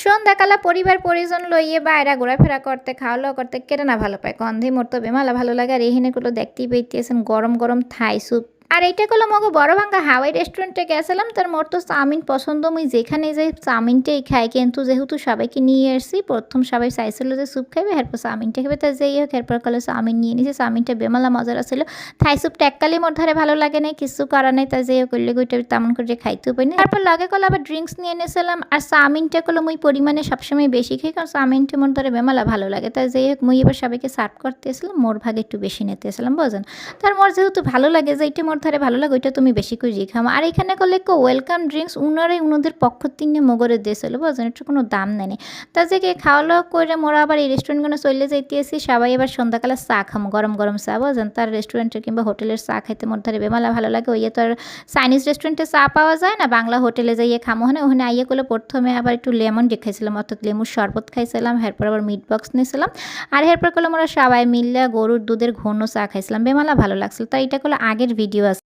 সন্ধ্যাকালা পরিবার পরিজন লইয়ে বাইরা ঘোরাফেরা করতে খাওয়া দাওয়া করতে কেটে না ভালো পায়। গন্ধে মরতো বেমালা ভালো লাগে আর এহিনেগুলো দেখতেই পেয়েছেন গরম গরম থাই স্যুপ আর এইটা করল মগো বড় ভাঙ্গা হাওয়াই রেস্টুরেন্টে গেছিলাম, তার মোর তো চাউমিন পছন্দ। মুই যেখানে যাই চাউমিনটাই খাই, কিন্তু যেহেতু সবাইকে নিয়ে এসছি প্রথম সবাই চাইছিল যে স্যুপ খাইবে, এরপর চাউমিনটা খাবে তা যেই হোক, এরপর কলে চাউমিন নিয়ে নিয়েছে চাউমিনটা বেমালা মজার ছিল থাই স্যুপটা এককালে মোর ধারে ভালো লাগে নাই, কিছু করা নাই, তা যেই হোক ওইটা তেমন করে খাইতেও পারি না তারপর লগে কলে আবার ড্রিঙ্কস নিয়ে এনেছিলাম, আর চাউমিনটা করল মুই পরিমাণে সবসময় বেশি খাই, কারণ চাউমিনটা মোর ধারে বেমালা ভালো লাগে। তাই যেই হোক, মুই এবার সবাইকে সার্ভ করতে এসেছিলাম মোর ভাগে একটু বেশি নিতে এসেছিলাম বোঝেন তার মোর যেহেতু ভালো লাগে যে এইটা মোর ধারে ভালো লাগে, ওইটা তুমি বেশি করে খাও। আর এখানে করলে কো ওয়েলকাম ড্রিঙ্কস উনারে উনাদের পক্ষ তিনে মগরে দেশ হলো বুঝলেন এটা কোনো দাম নেই তা যে কে খাওয়া দাওয়া করে মোরা আবার এই রেস্টুরেন্টগুলো চলে যাইতে আসি, সবাই এবার সন্ধ্যাকালে চা খামো, গরম গরম চা বুঝলেন তার রেস্টুরেন্টের কিংবা হোটেলের চা খাইতে মোর ধারে বেমালা ভালো লাগে ওই তো আর চাইনিজ রেস্টুরেন্টে চা পাওয়া যায় না, বাংলা হোটেলে যাইয়ে খামো হনে ওখানে আইয়ে করলে প্রথমে আবার একটু লেমন ডি খাইছিলাম অর্থাৎ লেমুর শরবত খাইছিলাম, এরপর আবার মিট বক্স নিয়েছিলাম। আর এরপর করলে আমরা সবাই মিললে গরুর দুধের ঘন চা খাইছিলাম, বেমালা ভালো লাগছিল। তাই এটা করলে আগের ভিডিও